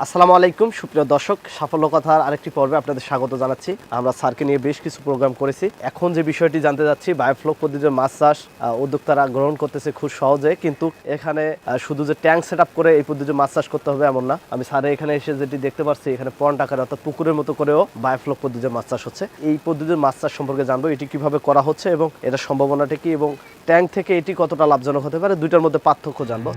আসসালামু আলাইকুম, সুপ্রিয় দর্শক, সাফল্য কথার আরেকটি পর্বে আপনাদের স্বাগত জানাচ্ছি। আমরা স্যারকে নিয়ে বেশ কিছু প্রোগ্রাম করেছি। এখন যে বিষয়টি জানতে যাচ্ছি বায়োফ্লক পদ্ধতিতে মাছ চাষ উদ্যোক্তারা গ্রহণ করতেছে খুব সহজে, কিন্তু এখানে শুধু যে ট্যাঙ্ক সেট করে এই পদ্ধতিতে মাছ চাষ করতে হবে এমন না। আমি স্যারে এখানে এসে যেটি দেখতে পাচ্ছি, এখানে পন্ড আকারে, অর্থাৎ পুকুরের মতো করেও বায়োফ্লক পদ্ধতিতে মাছ চাষ হচ্ছে। এই পদ্ধতির মাছ চাষ সম্পর্কে জানব, এটি কীভাবে করা হচ্ছে এবং এটার সম্ভাবনাটা কি এবং ট্যাঙ্ক থেকে এটি কতটা লাভজনক হতে পারে, দুইটার মধ্যে পার্থক্য জানব।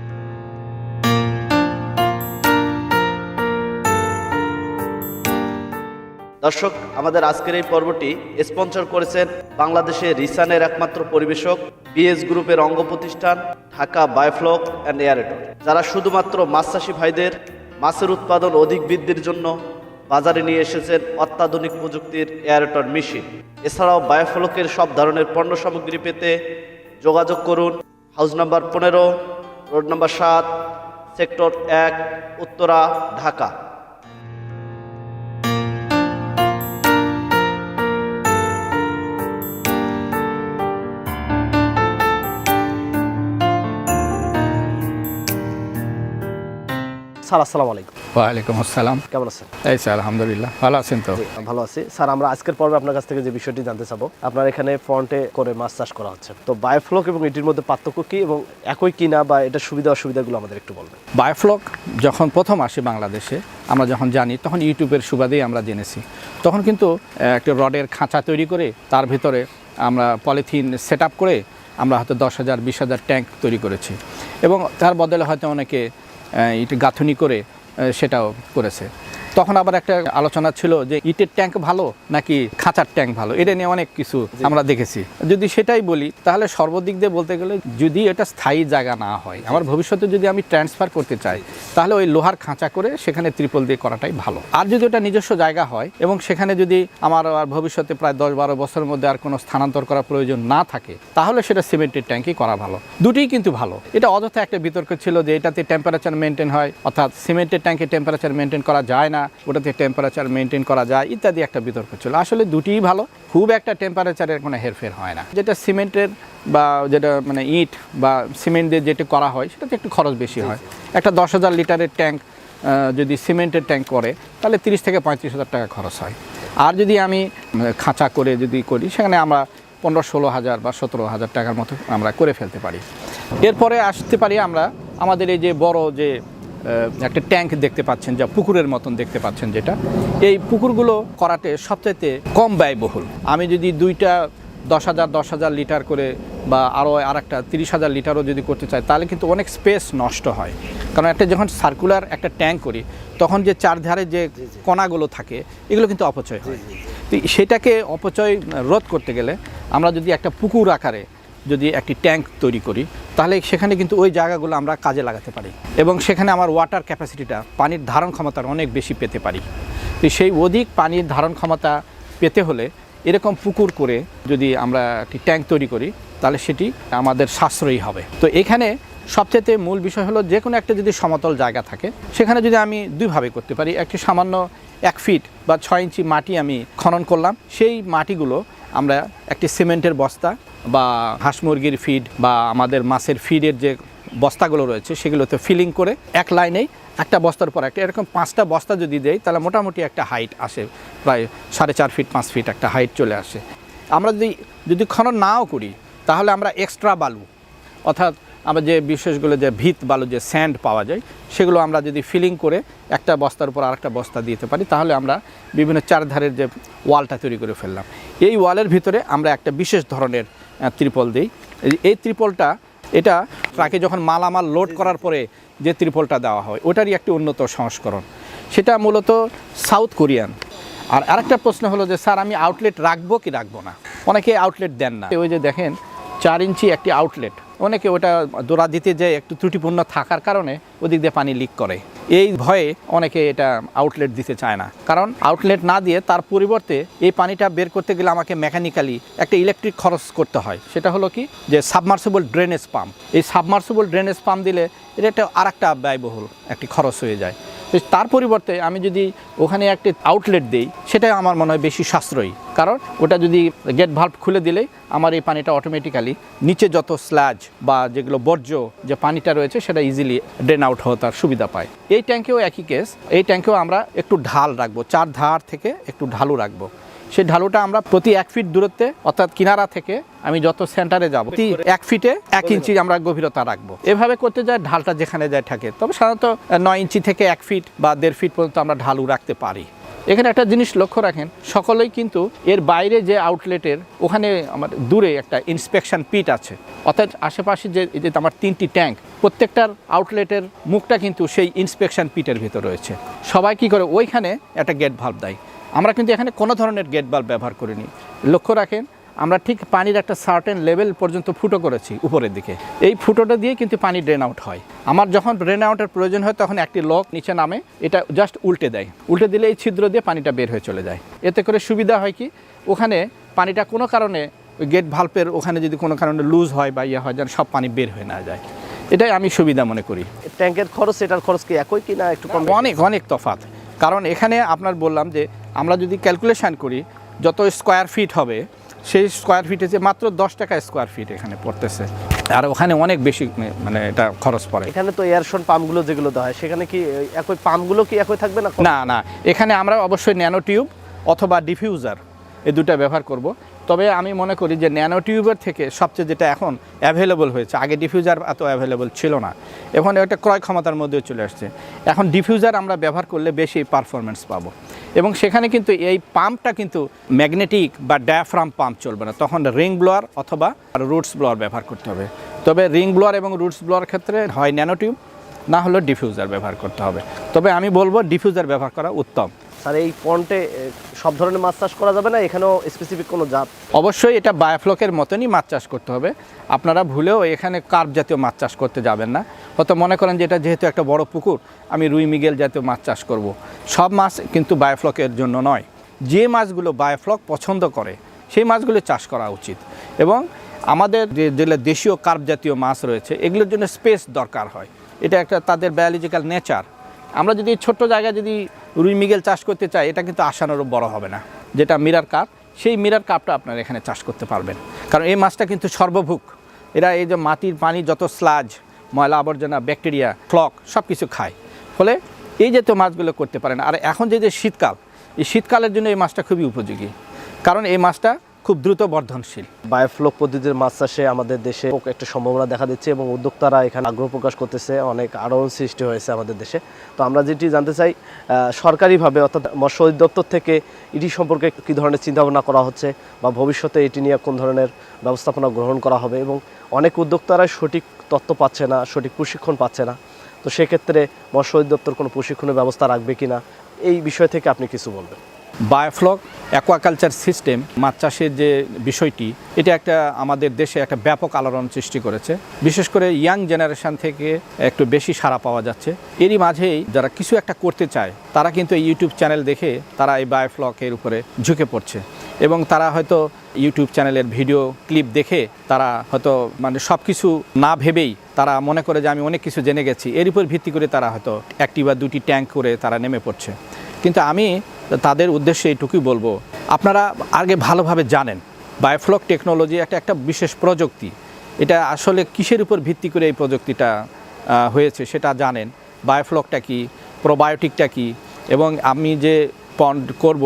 দর্শক, আমাদের আজকের এই পর্বটি স্পন্সর করেছেন বাংলাদেশের রিসানের একমাত্র পরিবেশক বিএস গ্রুপের অঙ্গ প্রতিষ্ঠান ঢাকা বায়োফ্লক অ্যান্ড এয়ারেটর যারা শুধুমাত্র মাছ চাষি ভাইদের মাছের উৎপাদন অধিক বৃদ্ধির জন্য বাজারে নিয়ে এসেছেন অত্যাধুনিক প্রযুক্তির এয়ারেটর মেশিন এছাড়াও বায়োফ্লকের সব ধরনের পণ্য সামগ্রী পেতে যোগাযোগ করুন হাউস নাম্বার পনেরো রোড নাম্বার সাত সেক্টর এক, উত্তরা, ঢাকা। স্যার আসসালামু আলাইকুম। ওয়ালাইকুম আসসালাম। কেমন আছেন? এই স্যার আলহামদুলিল্লাহ ভালো আছেন তো? ভালো আছি। স্যার আমরা আজকের পর্বে আপনার কাছ থেকে যে বিষয়টি জানতে চাবো আপনার এখানে ফ্রন্টে করে মাছ চাষ করা হচ্ছে। তো বায়োফ্লক এবং এটির মধ্যে পার্থক্য কি এবং একই কিনা বা এটা সুবিধা অসুবিধাগুলো আমাদের একটু বলবেন। বায়োফ্লক যখন প্রথম আসে বাংলাদেশে আমরা যখন জানি তখন ইউটিউবের সুবাদেই আমরা জেনেছি। তখন কিন্তু একটা রডের খাঁচা তৈরি করে তার ভিতরে আমরা পলিথিন সেট আপ করে আমরা হয়তো দশ হাজার বিশ হাজার ট্যাঙ্ক তৈরি করেছি। এবং তার বদলে হয়তো অনেকে আহ, গাঁথনি করে সেটাও করেছে। তখন আবার একটা আলোচনা ছিল যে ইটের ট্যাঙ্ক ভালো নাকি খাঁচার ট্যাঙ্ক ভালো? এটা নিয়ে অনেক কিছু আমরা দেখেছি। যদি সেটাই বলি তাহলে সর্বদিক দিয়ে বলতে গেলে যদি এটা স্থায়ী জায়গা না হয় আমার ভবিষ্যতে যদি আমি ট্রান্সফার করতে চাই তাহলে ওই লোহার খাঁচা করে সেখানে ত্রিপল দিয়ে করাটাই ভালো। আর যদি ওটা নিজস্ব জায়গা হয় এবং সেখানে যদি আমার আর ভবিষ্যতে প্রায় দশ বারো বছরের মধ্যে আর কোনো স্থানান্তর করার প্রয়োজন না থাকে তাহলে সেটা সিমেন্টের ট্যাঙ্কই করা ভালো। দুটোই কিন্তু ভালো। এটা অযথা একটা বিতর্ক ছিল যে এটাতে টেম্পারেচার মেনটেন হয় অর্থাৎ সিমেন্টের ট্যাঙ্কে টেম্পারেচার মেনটেন করা যায় না। ওটাতে টেম্পারেচার মেনটেন করা যায় ইত্যাদি একটা বিতর্ক ছিল। আসলে দুটিই ভালো খুব একটা টেম্পারেচারের কোনো হেরফের হয় না। যেটা সিমেন্টের বা যেটা মানে ইট বা সিমেন্ট দিয়ে যেটা করা হয় সেটাতে একটু খরচ বেশি হয়। একটা দশ হাজার লিটারের ট্যাঙ্ক যদি সিমেন্টের ট্যাঙ্ক করে তাহলে তিরিশ থেকে পঁয়ত্রিশ হাজার টাকা খরচ হয়। আর যদি আমি খাঁচা করে যদি করি সেখানে আমরা পনেরো ষোলো হাজার বা সতেরো হাজার টাকার মতো আমরা করে ফেলতে পারি। এরপরে আসতে পারি আমরা আমাদের এই যে বড় যে একটা ট্যাঙ্ক দেখতে পাচ্ছেন যা পুকুরের মতন দেখতে পাচ্ছেন যেটা। এই পুকুরগুলো করাতে সবচাইতে কম ব্যয়বহুল। আমি যদি দুইটা দশ হাজার দশ হাজার লিটার করে বা আরও আর একটা তিরিশ হাজার লিটারও যদি করতে চাই তাহলে কিন্তু অনেক স্পেস নষ্ট হয়। কারণ একটা যখন সার্কুলার একটা ট্যাঙ্ক করি তখন যে চারধারে যে কণাগুলো থাকে এগুলো কিন্তু অপচয় হয়। তো সেটাকে অপচয় রোধ করতে গেলে আমরা যদি একটা পুকুর আকারে যদি একটি ট্যাঙ্ক তৈরি করি, তাহলে সেখানে কিন্তু ওই জায়গাগুলো আমরা কাজে লাগাতে পারি এবং সেখানে আমার ওয়াটার ক্যাপাসিটিটা পানির ধারণ ক্ষমতার অনেক বেশি পেতে পারি। তো সেই অধিক পানির ধারণ ক্ষমতা পেতে হলে এরকম পুকুর করে যদি আমরা একটি ট্যাঙ্ক তৈরি করি, তাহলে সেটি আমাদের সাশ্রয়ী হবে। তো এখানে সবচেয়ে মূল বিষয় হলো যে কোনো একটা যদি সমতল জায়গা থাকে, সেখানে যদি আমি দুইভাবে করতে পারি, একটি সামান্য এক ফিট বা ছয় ইঞ্চি মাটি আমি খনন করলাম, সেই মাটিগুলো আমরা একটি সিমেন্টের বস্তা বা হাঁস মুরগির ফিড বা আমাদের মাছের ফিডের যে বস্তাগুলো রয়েছে, সেগুলোতে ফিলিং করে এক লাইনেই একটা বস্তার পর একটা, এরকম পাঁচটা বস্তা যদি দেয় তাহলে মোটামুটি একটা হাইট আসে, প্রায় সাড়ে চার ফিট পাঁচ ফিট একটা হাইট চলে আসে। আমরা যদি যদি খনন নাও করি, তাহলে আমরা এক্সট্রা বালু, অর্থাৎ আমরা যে বিশেষগুলো যে ভিত বালু, যে স্যান্ড পাওয়া যায়, সেগুলো আমরা যদি ফিলিং করে একটা বস্তার উপর আরেকটা বস্তা দিতে পারি, তাহলে আমরা বিভিন্ন চারধারের যে ওয়ালটা তৈরি করে ফেললাম। এই ওয়ালের ভিতরে আমরা একটা বিশেষ ধরনের ত্রিপল দিই। এই- ত্রিপলটা, এটা ট্রাকে যখন মালামাল লোড করার পরে যে ত্রিপলটা দেওয়া হয়, ওটারই একটি উন্নত সংস্করণ। সেটা মূলত সাউথ কোরিয়ান। আর আরেকটা প্রশ্ন হলো যে, স্যার, আমি আউটলেট রাখব কি রাখব না? অনেকে আউটলেট দেন না। ওই যে দেখেন, চার ইঞ্চি একটি আউটলেট অনেকে ওটা দোড়া দিতে যায় একটু ত্রুটিপূর্ণ থাকার কারণে ওদিক দিয়ে পানি লিক করে। এই ভয়ে অনেকে এটা আউটলেট দিতে চায় না। কারণ আউটলেট না দিয়ে তার পরিবর্তে এই পানিটা বের করতে গেলে আমাকে মেকানিক্যালি একটা ইলেকট্রিক খরচ করতে হয়। সেটা হলো কি? যে সাবমার্সিবল ড্রেনেজ পাম্প এই সাবমার্সিবল ড্রেনেজ পাম্প দিলে এটা একটা আর একটা ব্যয়বহুল একটি খরচ হয়ে যায়। তার পরিবর্তে আমি যদি ওখানে একটি আউটলেট দিই সেটা আমার মনে হয় বেশি সাশ্রয়ী। কারণ ওটা যদি গেট ভাল্ব খুলে দিলে আমার এই পানিটা অটোমেটিক্যালি নিচে যত স্ল্যাজ বা যেগুলো বর্জ্য যে পানিটা রয়েছে, সেটা ইজিলি ড্রেন আউট হওয়ার সুবিধা পায়। এই ট্যাঙ্কেও একই কেস এই ট্যাঙ্কেও আমরা একটু ঢাল রাখব, চার ধার থেকে একটু ঢালু রাখব। সেই ঢালুটা আমরা প্রতি এক ফিট দূরত্বে, অর্থাৎ কিনারা থেকে আমি যত সেন্টারে যাব, প্রতি এক ফিটে এক ইঞ্চি আমরা গভীরতা রাখব। এভাবে করতে যায়, ঢালটা যেখানে যায় থাকে। তবে সাধারণত নয় ইঞ্চি থেকে এক ফিট বা দেড় ফিট পর্যন্ত আমরা ঢালু রাখতে পারি। এখানে একটা জিনিস লক্ষ্য রাখেন, সকলেই কিন্তু এর বাইরে যে আউটলেটের ওখানে আমার দূরে একটা ইন্সপেকশন পিট আছে। অর্থাৎ আশেপাশে যে যে আমার তিনটি ট্যাঙ্ক প্রত্যেকটার আউটলেটের মুখটা কিন্তু সেই ইন্সপেকশন পিটের ভিতর রয়েছে। সবাই কি করে? ওইখানে একটা গেট ভাল্ব দেয়। আমরা কিন্তু এখানে কোনো ধরনের গেট বাল্ব ব্যবহার করিনি। লক্ষ্য রাখেন আমরা ঠিক পানির একটা সার্টেন লেভেল পর্যন্ত ফুটো করেছি উপরের দিকে। এই ফুটোটা দিয়ে কিন্তু পানি ড্রেন আউট হয়। আমার যখন ড্রেন আউটের প্রয়োজন হয় তখন একটি লক নিচে নামে এটা জাস্ট উল্টে দেয়। উল্টে দিলে এই ছিদ্র দিয়ে পানিটা বের হয়ে চলে যায়। এতে করে সুবিধা হয় কি ওখানে পানিটা কোনো কারণে ওই গেট ভাল্পের ওখানে যদি কোনো কারণে লুজ হয় বা ইয়ে হয় যেন সব পানি বের হয়ে না যায়। এটাই আমি সুবিধা মনে করি। ট্যাঙ্কের খরচ এটার খরচ কি একই কি না একটু কম অনেক অনেক তফাত কারণ এখানে আপনার বললাম যে আমরা যদি ক্যালকুলেশান করি যত স্কোয়ার ফিট হবে সেই স্কোয়ার ফিটে যে মাত্র দশ টাকা স্কোয়ার ফিট এখানে পড়তেছে। আর ওখানে অনেক বেশি মানে এটা খরচ পড়ে। এখানে তো এয়ারশন পাম্পগুলো যেগুলো দেওয়া হয় সেখানে কি একই পাম্পগুলো কি একই থাকবে না? না না। এখানে আমরা অবশ্যই ন্যানো টিউব অথবা ডিফিউজার এই দুটো ব্যবহার করব। তবে আমি মনে করি যে ন্যানো টিউবের থেকে সবচেয়ে যেটা এখন অ্যাভেলেবল হয়েছে আগে ডিফিউজার এত অ্যাভেলেবল ছিল না। এখন এটা ক্রয় ক্ষমতার মধ্যে চলে আসছে। এখন ডিফিউজার আমরা ব্যবহার করলে বেশি পারফরমেন্স পাবো। এবং সেখানে কিন্তু এই পাম্পটা কিন্তু ম্যাগনেটিক বা ডায়াফ্রাম পাম্প চলবে না। তখন রিং ব্লোয়ার অথবা রুটস ব্লোয়ার ব্যবহার করতে হবে। তবে রিং ব্লোয়ার এবং রুটস ব্লোয়ার ক্ষেত্রে হয় ন্যানোটিউব, না হলে ডিফিউজার ব্যবহার করতে হবে। তবে আমি বলব ডিফিউজার ব্যবহার করা উত্তম। স্যার এই পন্টে সব ধরনের মাছ চাষ করা যাবে না, এখানেও স্পেসিফিক কোনো জাত? অবশ্যই এটা বায়োফ্লকের মতনই মাছ চাষ করতে হবে। আপনারা ভুলেও এখানে কার্প জাতীয় মাছ চাষ করতে যাবেন না। হয়তো মনে করেন যে এটা যেহেতু একটা বড় পুকুর, আমি রুই মিগেল জাতীয় মাছ চাষ করব। সব মাছ কিন্তু বায়োফ্লকের জন্য নয়। যে মাছগুলো বায়োফ্লক পছন্দ করে, সেই মাছগুলো চাষ করা উচিত। এবং আমাদের যে, যেগুলো দেশীয় কার্প জাতীয় মাছ রয়েছে, এগুলোর জন্য স্পেস দরকার হয়। এটা একটা তাদের বায়োলজিক্যাল নেচার আমরা যদি ছোট্ট জায়গায় যদি রুই মিগেল চাষ করতে চাই, এটা কিন্তু আশানুরূপ বড় হবে না। যেটা মিরার কাপ, সেই মিরার কাপটা আপনারা এখানে চাষ করতে পারবেন। কারণ এই মাছটা কিন্তু সর্বভুক এরা এই যে মাটির পানি, যত স্লাজ, ময়লা আবর্জনা, ব্যাকটেরিয়া, ফ্লক সব কিছু খায়। ফলে এই জাতীয় মাছগুলো করতে পারেন। আর এখন যে যে শীতকাল, এই শীতকালের জন্য এই মাছটা খুবই উপযোগী। কারণ এই মাছটা খুব দ্রুত বর্ধনশীল। বায়োফ্লক পদ্ধতির মাছ চাষে আমাদের দেশে একটা সম্ভাবনা দেখা দিচ্ছে এবং উদ্যোক্তারা এখানে আগ্রহ প্রকাশ করতেছে, অনেক আলোড়ন সৃষ্টি হয়েছে আমাদের দেশে। তো আমরা যেটি জানতে চাই সরকারিভাবে অর্থাৎ মৎস্য অধিদপ্তর থেকে এটি সম্পর্কে কী ধরনের চিন্তাভাবনা করা হচ্ছে বা ভবিষ্যতে এটি নিয়ে কোন ধরনের ব্যবস্থাপনা গ্রহণ করা হবে এবং অনেক উদ্যোক্তারাই সঠিক তথ্য পাচ্ছে না, সঠিক প্রশিক্ষণ পাচ্ছে না। তো সেক্ষেত্রে মৎস্য অধিদপ্তর কোনো প্রশিক্ষণের ব্যবস্থা রাখবে কিনা, এই বিষয় থেকে আপনি কিছু বলবেন। বায়োফ্লক অ্যাকোয়াকালচার সিস্টেম মাছ চাষের যে বিষয়টি, এটা একটা আমাদের দেশে একটা ব্যাপক আলোড়ন সৃষ্টি করেছে। বিশেষ করে ইয়াং জেনারেশন থেকে একটু বেশি সাড়া পাওয়া যাচ্ছে। এরই মাঝেই যারা কিছু একটা করতে চায়, তারা কিন্তু এই ইউটিউব চ্যানেল দেখে তারা এই বায়োফ্লকের উপরে ঝুঁকে পড়ছে। এবং তারা হয়তো ইউটিউব চ্যানেলের ভিডিও ক্লিপ দেখে তারা হয়তো মানে সব কিছু না ভেবেই তারা মনে করে যে আমি অনেক কিছু জেনে গেছি। এর উপর ভিত্তি করে তারা হয়তো একটি বা দুটি ট্যাঙ্ক করে তারা নেমে পড়ছে। কিন্তু আমি তাদের উদ্দেশ্যে এইটুকুই বলব। আপনারা আগে ভালোভাবে জানেন বায়োফ্লক টেকনোলজি একটা একটা বিশেষ প্রযুক্তি। এটা আসলে কিসের উপর ভিত্তি করে এই প্রযুক্তিটা হয়েছে সেটা জানেন। বায়োফ্লকটা কি প্রোবায়োটিকটা কি, এবং আমি যে পন্ড করব,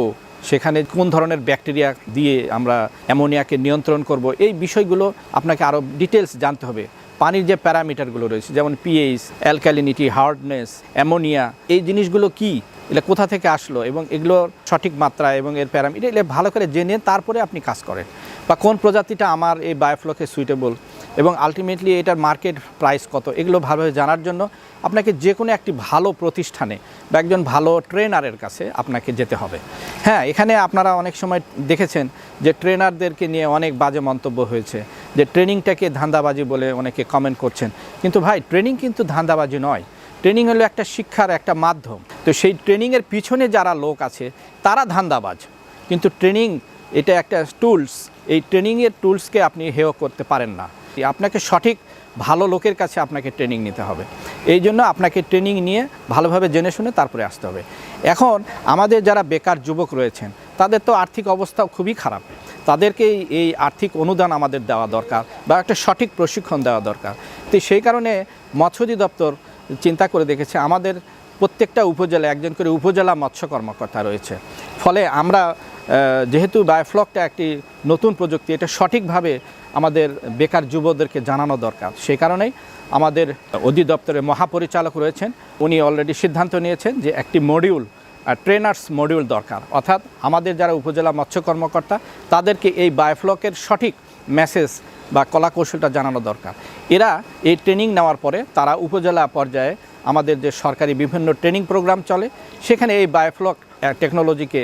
সেখানে কোন ধরনের ব্যাকটেরিয়া দিয়ে আমরা অ্যামোনিয়াকে নিয়ন্ত্রণ করব, এই বিষয়গুলো আপনাকে আরও ডিটেলস জানতে হবে। পানির যে প্যারামিটারগুলো রয়েছে, যেমন পিএইচ অ্যালকালিনিটি হার্ডনেস অ্যামোনিয়া এই জিনিসগুলো কি? এটা কোথা থেকে আসলো এবং এগুলোর সঠিক মাত্রা এবং এর প্যারামিটার এগুলো ভালো করে জেনে তারপরে আপনি কাজ করেন। বা কোন প্রজাতিটা আমার এই বায়োফ্লকে সুইটেবল এবং আলটিমেটলি এটার মার্কেট প্রাইস কত, এগুলো ভালোভাবে জানার জন্য আপনাকে যে কোনো একটি ভালো প্রতিষ্ঠানে বা একজন ভালো ট্রেনারের কাছে আপনাকে যেতে হবে। হ্যাঁ এখানে আপনারা অনেক সময় দেখেছেন যে ট্রেনারদেরকে নিয়ে অনেক বাজে মন্তব্য হয়েছে, যে ট্রেনিংটাকে ধান্দাবাজি বলে অনেকে কমেন্ট করছেন। কিন্তু ভাই ট্রেনিং কিন্তু ধান্দাবাজি নয়। ট্রেনিং হলো একটা শিক্ষার একটা মাধ্যম। তো সেই ট্রেনিংয়ের পিছনে যারা লোক আছে, তারা ধান্দাবাজ। কিন্তু ট্রেনিং, এটা একটা টুলস। এই ট্রেনিংয়ের টুলসকে আপনি হেয় করতে পারেন না। আপনাকে সঠিক ভালো লোকের কাছে আপনাকে ট্রেনিং নিতে হবে। এই জন্য আপনাকে ট্রেনিং নিয়ে ভালোভাবে জেনে শুনে তারপরে আসতে হবে। এখন আমাদের যারা বেকার যুবক রয়েছেন, তাদের তো আর্থিক অবস্থা খুবই খারাপ। তাদেরকে এই আর্থিক অনুদান আমাদের দেওয়া দরকার বা একটা সঠিক প্রশিক্ষণ দেওয়া দরকার। তো সেই কারণে মৎস্য দপ্তর চিন্তা করে দেখেছে, আমাদের প্রত্যেকটা উপজেলায় একজন করে উপজেলা মৎস্য কর্মকর্তা রয়েছে। ফলে আমরা যেহেতু বায়োফ্লকটা একটি নতুন প্রযুক্তি, এটা সঠিকভাবে আমাদের বেকার যুবদেরকে জানানো দরকার। সেই কারণেই আমাদের অধিদপ্তরের মহাপরিচালক রয়েছেন। উনি অলরেডি সিদ্ধান্ত নিয়েছেন যে একটি মডিউল ট্রেনার্স মডিউল দরকার। অর্থাৎ আমাদের যারা উপজেলা মৎস্য কর্মকর্তা, তাদেরকে এই বায়োফ্লকের সঠিক মেসেজ বা কলা কৌশলটা জানানো দরকার। এরা এই ট্রেনিং নেওয়ার পরে তারা উপজেলা পর্যায়ে আমাদের যে সরকারি বিভিন্ন ট্রেনিং প্রোগ্রাম চলে, সেখানে এই বায়োফ্লক টেকনোলজিকে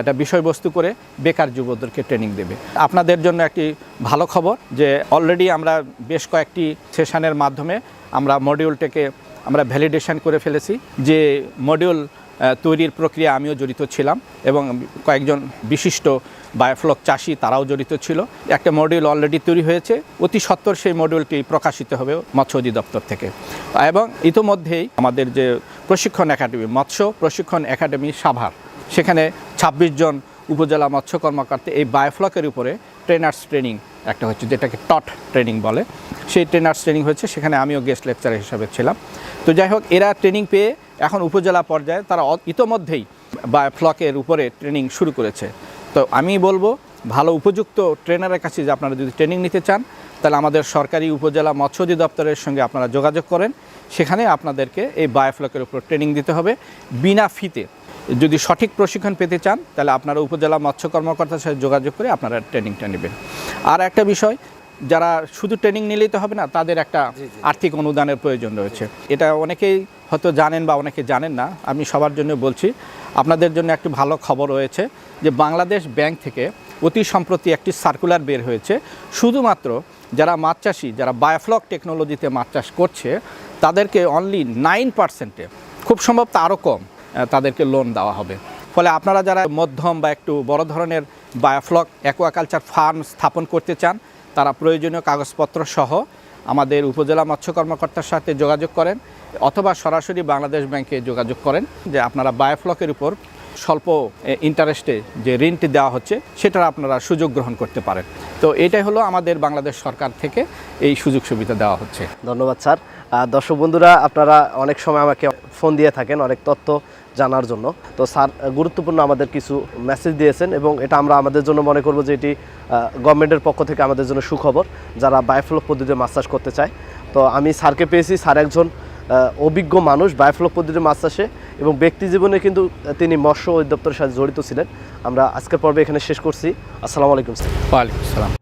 একটা বিষয়বস্তু করে বেকার যুবদেরকে ট্রেনিং দেবে। আপনাদের জন্য একটি ভালো খবর যে অলরেডি আমরা বেশ কয়েকটি সেশনের মাধ্যমে আমরা মডিউলটাকে আমরা ভ্যালিডেশন করে ফেলেছি যে মডিউল তৈরির প্রক্রিয়া আমিও জড়িত ছিলাম এবং কয়েকজন বিশিষ্ট বায়োফ্লক চাষি তারাও জড়িত ছিল। একটা মডিউল অলরেডি তৈরি হয়েছে, অতি সত্বর সেই মডিউলটি প্রকাশিত হবে মৎস্য অধিদপ্তর থেকে। এবং ইতোমধ্যেই আমাদের যে প্রশিক্ষণ একাডেমি, মৎস্য প্রশিক্ষণ একাডেমি সাভার, সেখানে ২৬ জন উপজেলা মৎস্য কর্মকর্তা এই বায়োফ্লকের উপরে ট্রেনার্স ট্রেনিং একটা হচ্ছে, যেটাকে টট ট্রেনিং বলে। সেই ট্রেনার্স ট্রেনিং হচ্ছে, সেখানে আমিও গেস্ট লেকচার হিসাবে ছিলাম। তো যাই হোক, এরা ট্রেনিং পেয়ে এখন উপজেলা পর্যায়ে তারা ইতোমধ্যেই বায়োফ্লকের উপরে ট্রেনিং শুরু করেছে। তো আমি বলব ভালো উপযুক্ত ট্রেনারের কাছে যে আপনারা যদি ট্রেনিং নিতে চান তাহলে আমাদের সরকারি উপজেলা মৎস্য অধিদপ্তরের সঙ্গে আপনারা যোগাযোগ করেন। সেখানে আপনাদেরকে এই বায়োফ্লকের উপর ট্রেনিং দিতে হবে। বিনা ফিতে যদি সঠিক প্রশিক্ষণ পেতে চান তাহলে আপনারা উপজেলা মৎস্য কর্মকর্তার সাথে যোগাযোগ করে আপনারা ট্রেনিংটা নেবেন। আর একটা বিষয় যারা শুধু ট্রেনিং নিলেই তো হবে না তাদের একটা আর্থিক অনুদানের প্রয়োজন রয়েছে। এটা অনেকেই হয়তো জানেন বা অনেকে জানেন না আমি সবার জন্য বলছি আপনাদের জন্য একটি ভালো খবর রয়েছে যে বাংলাদেশ ব্যাংক থেকে অতি সম্প্রতি একটি সার্কুলার বের হয়েছে। শুধুমাত্র যারা মাছ চাষি, যারা বায়োফ্লক টেকনোলজিতে মাছ চাষ করছে, তাদেরকে অনলি নাইন পার্সেন্টে খুব সম্ভব আরও কম তাদেরকে লোন দেওয়া হবে। ফলে আপনারা যারা মধ্যম বা একটু বড় ধরনের বায়োফ্লক অ্যাকোয়াকালচার ফার্ম স্থাপন করতে চান, তারা প্রয়োজনীয় কাগজপত্র সহ আমাদের উপজেলা মৎস্য কর্মকর্তার সাথে যোগাযোগ করেন। অথবা সরাসরি বাংলাদেশ ব্যাংকে যোগাযোগ করেন যে আপনারা বায়োফ্লকের উপর স্বল্প ইন্টারেস্টে যে ঋণটি দেওয়া হচ্ছে, সেটার আপনারা সুযোগ গ্রহণ করতে পারেন। তো এটাই হলো আমাদের বাংলাদেশ সরকার থেকে এই সুযোগ সুবিধা দেওয়া হচ্ছে। ধন্যবাদ, স্যার। দর্শক বন্ধুরা, আপনারা অনেক সময় আমাকে ফোন দিয়ে থাকেন অনেক তথ্য জানার জন্য। তো স্যার গুরুত্বপূর্ণ আমাদের কিছু মেসেজ দিয়েছেন এবং এটা আমরা আমাদের জন্য মনে করব যে এটি গভর্নমেন্টের পক্ষ থেকে আমাদের জন্য সুখবর, যারা বায়োফ্লক পদ্ধতিতে চাষ করতে চায়। তো আমি স্যারকে পেয়েছি, স্যার একজন অভিজ্ঞ মানুষ, বায়োফ্লক পদ্ধতির মাছ চাষে এবং ব্যক্তি জীবনে কিন্তু তিনি মৎস্য অধিদপ্তরের সাথে জড়িত ছিলেন। আমরা আজকের পর্বে এখানে শেষ করছি। আসসালামু আলাইকুম ওয়ালাইকুম সালাম